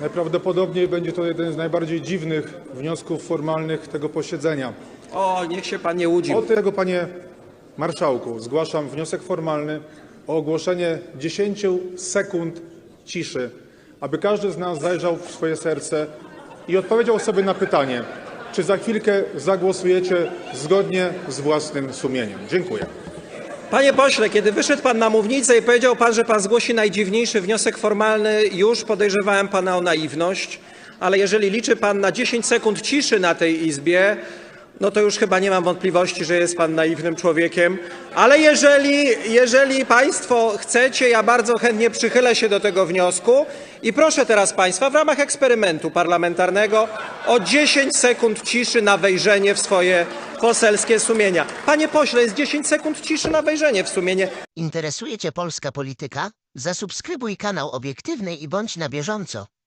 Najprawdopodobniej będzie to jeden z najbardziej dziwnych wniosków formalnych tego posiedzenia. O, niech się pan nie łudzi. Od tego, panie marszałku, zgłaszam wniosek formalny o ogłoszenie 10 sekund ciszy, aby każdy z nas zajrzał w swoje serce i odpowiedział sobie na pytanie, czy za chwilkę zagłosujecie zgodnie z własnym sumieniem. Dziękuję. Panie pośle, kiedy wyszedł pan na mównicę i powiedział pan, że pan zgłosi najdziwniejszy wniosek formalny, już podejrzewałem pana o naiwność, ale jeżeli liczy pan na 10 sekund ciszy na tej izbie, no to już chyba nie mam wątpliwości, że jest pan naiwnym człowiekiem. Ale jeżeli, jeżeli państwo chcecie, ja bardzo chętnie przychylę się do tego wniosku i proszę teraz państwa w ramach eksperymentu parlamentarnego o 10 sekund ciszy na wejrzenie w swoje poselskie sumienia. Panie pośle, jest 10 sekund ciszy na wejrzenie w sumienie. Interesuje Cię polska polityka? Zasubskrybuj kanał Obiektywny i bądź na bieżąco.